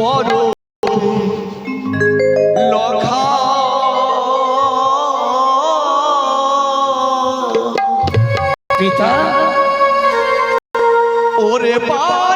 বড় পিতা ওরে পানি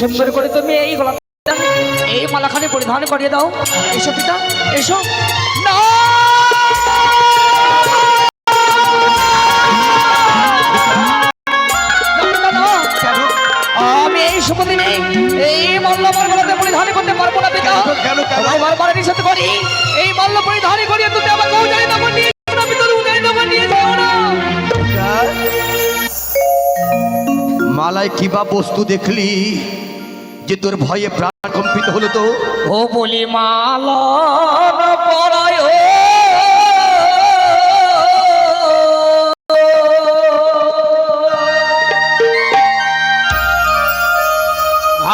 সুন্দর করে তুমি এই গলা এই মালাখানি পরিধান করিয়ে দাও। এসো পিতা এসো। না। আমি এই এই মল্ল গলাতে পরিধান করতে পারব না পিতা। নিষেধ করি। এই মল্ল পরিধান করিয়ে তুমি আমাকে দেবো নিয়ে মালায় কিবা বস্তু দেখলি? যে তোর ভয়ে প্রাণ কম্পিত হলো তো? ও বলি মাল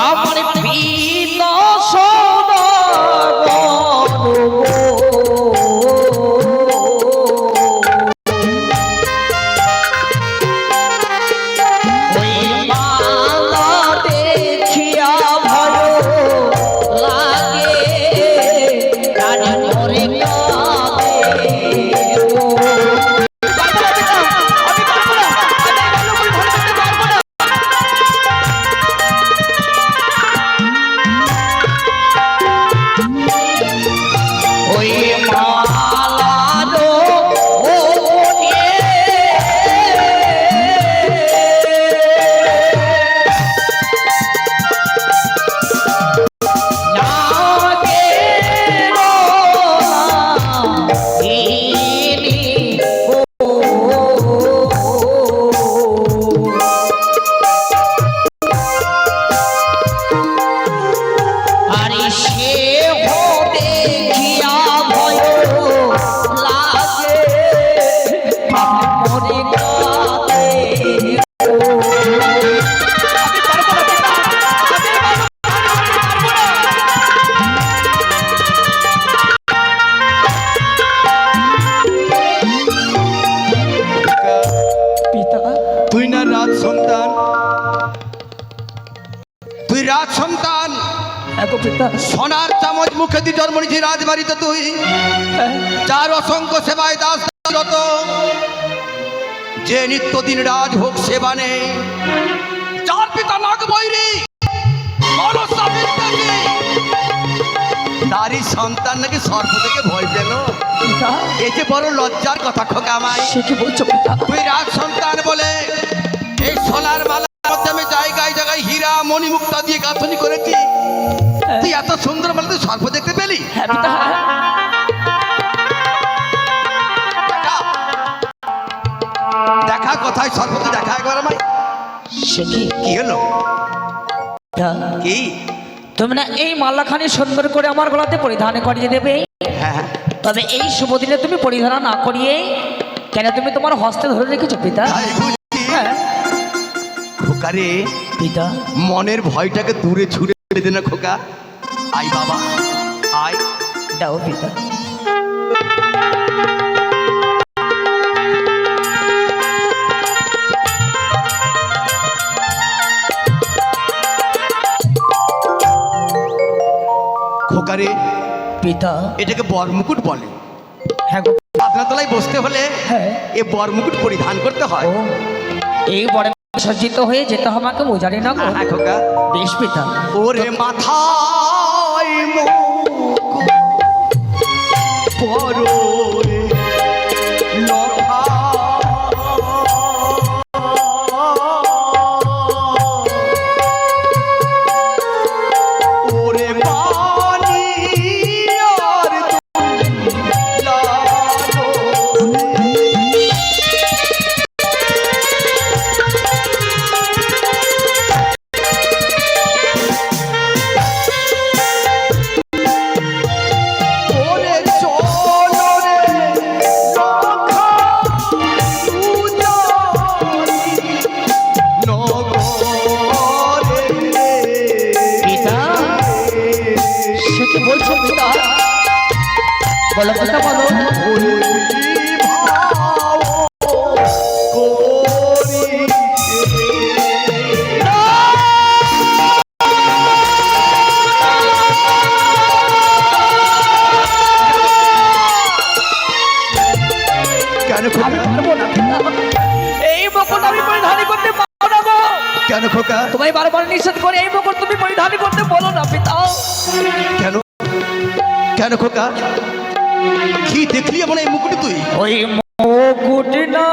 আমার সোনার চামচ মুখে দিয়ে জন্ম নিয়েছি রাজবাড়িতে তুই। যার অসংখ্য সেবায় দাস যত যে নিত্যদিন রাজভোগ সেবা নেই যার পিতা নাগ বৈরী তারই সন্তান নাকি সর্প থেকে ভয় পেল? এই যে বড় লজ্জার কথা খোকা আমায়। সে কি বলছো তুই রাজ সন্তান বলে এই সোনার মালার মধ্যে আমি জায়গায় জায়গায় হীরা মণিমুক্তা দিয়ে গাঁথনি করেছি তুই এত সুন্দর মালা তুই সর্প দেখতে পেলি? হ্যাঁ হ্যাঁ। দেখা। কোথায়? সর্প তুই দেখা একবার আমায়। সে কি? কি হলো? কি? তুমি না এই মাল্লাখানি সুন্দর করে আমার গলাতে পরিধান করিয়ে দেবে। হ্যাঁ হ্যাঁ। তবে এই শুভ দিনে তুমি পরিধান না করিয়ে কেন তুমি তোমার হস্তে ধরে রেখেছো পিতা হ্যাঁ। পিতা মনের ভয়টাকে দূরে ছুড়ে দে না খোকা। আই বাবা আয়। দাও পিতা খোকারে পিতা। এটাকে বরমুকুট বলে। হ্যাঁ আপনার তলায় বসতে হলে হ্যাঁ। এ বরমুকুট পরিধান করতে হয়। এই বড় সজ্জিত হয়ে যেতে হবে আমাকে মোজারি না খোকা বেশ পিতা। ওরে মাথায় মুকুট পরো কেন খোকা? কি দেখলি আমার এই মুকুটি তুই? ওই মুকুট না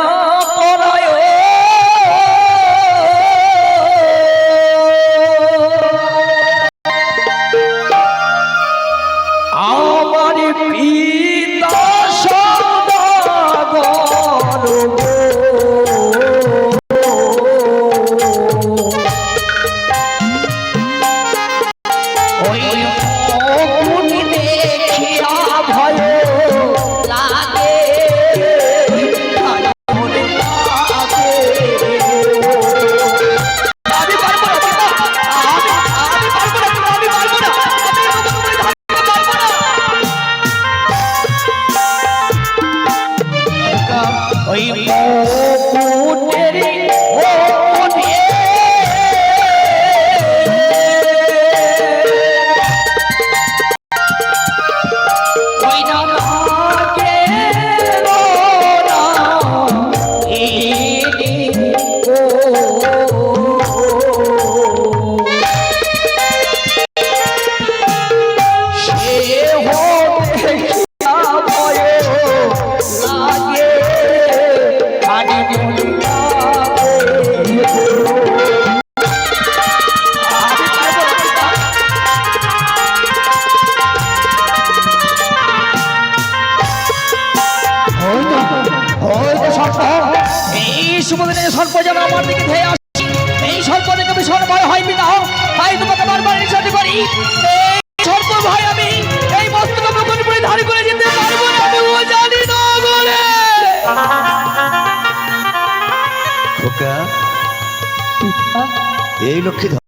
এই লক্ষ্মী ধর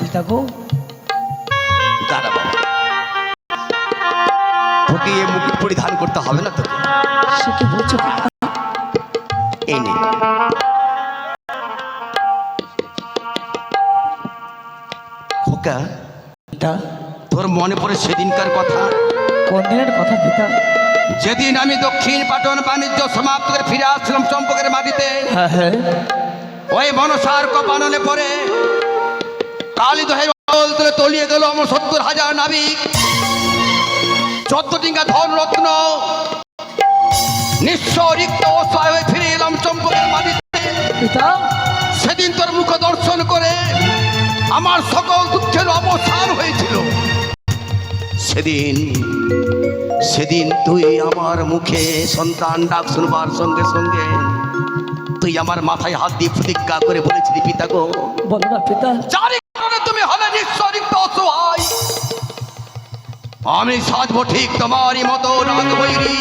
পিতা গো। দাঁড়া বাবা। তোকে এই মুকুট পরিধান করতে হবে না তোকে? সে কি বলছো? এই নে। খোকা পিতা। তোর মনে পড়ে সেদিনকার কথা? কোন দিনের কথা পিতা? যেদিন আমি দক্ষিণ পাটন বাণিজ্য সমাপ্ত করে ফিরে আসছিলাম চম্পকের মাটিতে হ্যাঁ হ্যাঁ। ওই মনসার কপানলে পরে কালী দহে তুলে তলিয়ে গেল আমার সত্তর হাজার নাবিক। চোদ্দ টিঙ্গা ধন রত্ন নিঃস্ব রিক্ত অসহায় হয়ে ফিরে এলাম চম্পকের মাটিতে। সেদিন তোর মুখ দর্শন করে আমার সকল দুঃখের অবসান হয়েছিল। সেদিন সেদিন তুই আমার মুখে সন্তান ডাক শুনবার সঙ্গে সঙ্গে তুই আমার মাথায় হাত দিয়ে প্রতিজ্ঞা করে বলেছিলি পিতা গো। বলো না পিতা। যারই কারণে তুমি হলে নিঃস্বরিক্ত অসহায়। আমি সাজবো ঠিক তোমারই মতো রাগ বৈরী।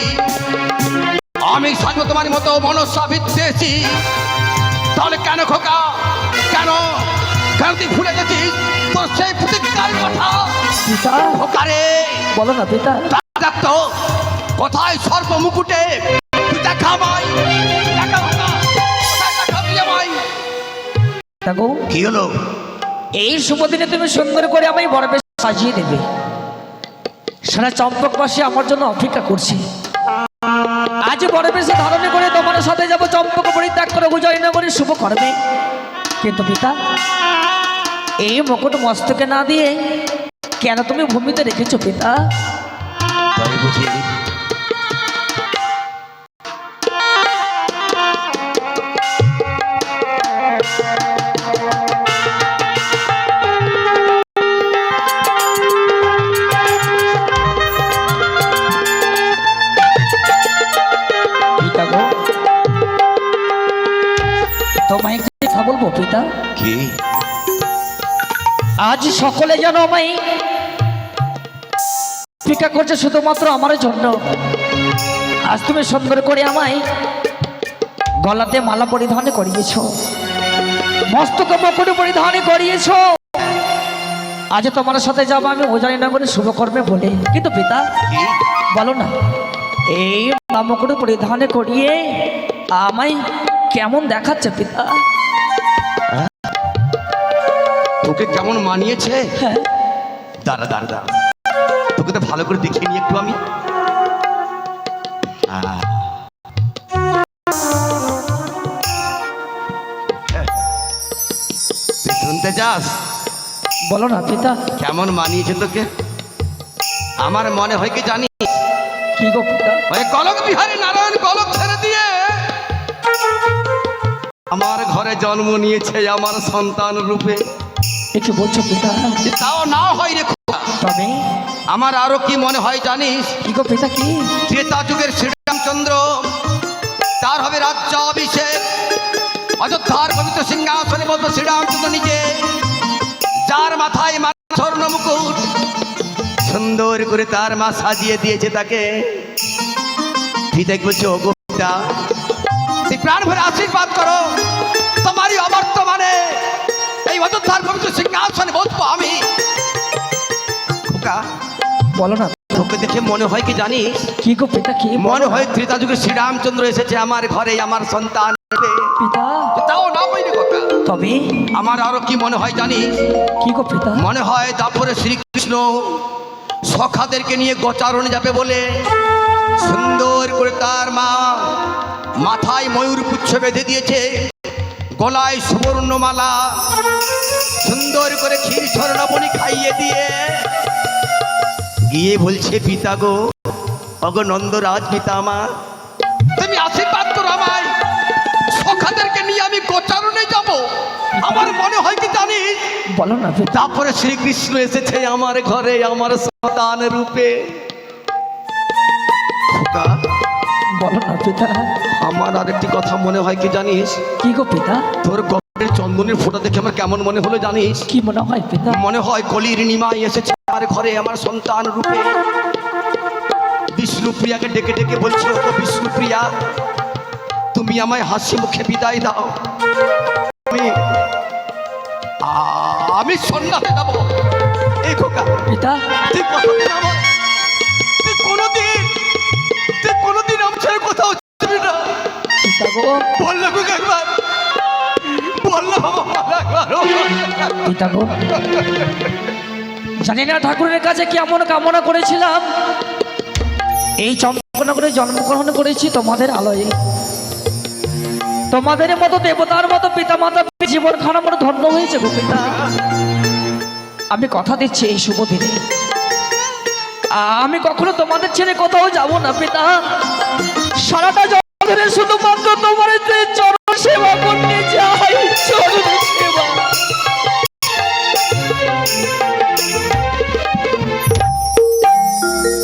আমি সাজবো তোমার মতো মনসা বিদ্বেষী তাহলে কেন খোকা? কেন? কেন তুই ভুলে গেছিস? তোর সেই প্রতিজ্ঞার কথা। পিতা। খোকারে বলো না পিতা। দেখ তো কোথায় সর্ব মুকুটে তুই গো কি হলো? এই শুভ দিনে তুমি সুন্দর করে আমায় বড় বেশ সাজিয়ে দেবে। সারা চম্পকবাসী আমার জন্য অপেক্ষা করছে। আজ বড় বেশি ধারণে করে তোমার সাথে যাব চম্পক পরিত্যাগ করে উজয় নগরে শুভ করবে কিন্তু পিতা এই মুকুট মস্তকে না দিয়ে কেন তুমি ভূমিতে রেখেছো পিতা? তাই সকলে যেন আমায়। অপেক্ষা করছে শুধুমাত্র আমার জন্য। আজ তুমি সুন্দর করে আমায় গলাতে মালা পরিধান করিয়েছ। মস্তকে মকুট পরিধান করিয়েছ। আজ তোমার সাথে যাব আমি ওজানি নগরে শুভকর্মে বলে। কিন্তু পিতা, বলো না, এই মালা নামকুট পরিধানে করিয়ে আমায় কেমন দেখাচ্ছে পিতা? তোকে কেমন মানিয়েছে? হ্যাঁ। দাঁড়া দাঁড়া দাঁড়া। তোকে তো ভালো করে দেখিয়ে নি একটু আমি। শুনতে চাস? বলো না পিতা। কেমন মানিয়েছে তোকে? আমার মনে হয় কি জানি কি গো পিতা? ওই কলক বিহারী নারায়ণ কলক ছেড়ে দিয়ে আমার ঘরে জন্ম নিয়েছে আমার সন্তান রূপে। এ কি বলছো পিতা। যে তাও না হয় রে তবে? আমার আরও কি মনে হয় জানিস? কি গো পিতা কি? ত্রেতা যুগের শ্রীরামচন্দ্র তার হবে রাজ্য অভিষেক। অযোধ্যার পবিত্র সিংহাসনে বলব শ্রীরামচন্দ্র নিজে। যার মাথায় মা স্বর্ণ মুকুট সুন্দর করে তার মা সাজিয়ে দিয়েছে তাকে। পিতা বলছে ও গোপিতা তুই প্রাণ ভরে আশীর্বাদ করো বলো না। তোকে দেখে মনে হয় কি জানিস? কি গো পিতা কি মনে হয় ত্রেতা যুগে শ্রীরামচন্দ্র এসেছে আমার ঘরে আমার সন্তান পিতা? তাও না হয়নি কথা। তবে? আমার আরও কি মনে হয় জানিস? কি গো পিতা? মনে হয় তারপরে শ্রীকৃষ্ণ সখাদেরকে নিয়ে গোচারণে যাবে বলে সুন্দর করে তার মা মাথায় ময়ূর পুচ্ছ বেঁধে দিয়েছে গলায় সুবর্ণমালা সুন্দর করে ক্ষীর স্বর্ণবনি খাইয়ে দিয়ে গিয়ে বলছে পিতা গো অগ নন্দরাজ পিতা আমার তুমি আশীর্বাদ করো আমায়। সখাদেরকে নিয়ে আমি গোচারণে যাব। আমার মনে হয় কি জানিস? বলো না তারপরে শ্রীকৃষ্ণ এসেছে আমার ঘরে আমার সন্তান রূপে। বলো না পিতা। আমার আরেকটি কথা মনে হয় কি জানিস? কি গো পিতা? তোর গল্পের চন্দনের ফোঁটা দেখে আমার কেমন মনে হলো জানিস? কি মনে হয় পিতা? মনে হয় কলির নিমাই এসেছে। আমার ঘরে আমার সন্তান রূপে। বিষ্ণুপ্রিয়াকে ডেকে ডেকে বলছে ও বিষ্ণুপ্রিয়া তুমি আমায় হাসি মুখে বিদায় দাও। আমি আমি সন্ন্যাসে যাব এই খোকা পিতা? তুই কতদিন আমার? তুই কোনোদিন তুই কোনোদিন আমার ছেড়ে কোথাও যাবি না। পিতা গো। বলল খোকা একবার। বলল বাবা একবার। পিতা গো। জানি না ঠাকুরের কাছে কেমন কামনা করেছিলাম। এই চম্পকনগরে জন্মগ্রহণ করেছি তোমাদের আলোয়। তোমাদের মতো দেবতার মতো পিতা মাতা জীবন খান আমার ধন্য হয়েছে গো পিতা। আমি কথা দিচ্ছি এই শুভ দিনে। আমি কখনো তোমাদের ছেড়ে কোথাও যাব না পিতা। সারাটা ধরে শুধুমাত্র তোমার চরণ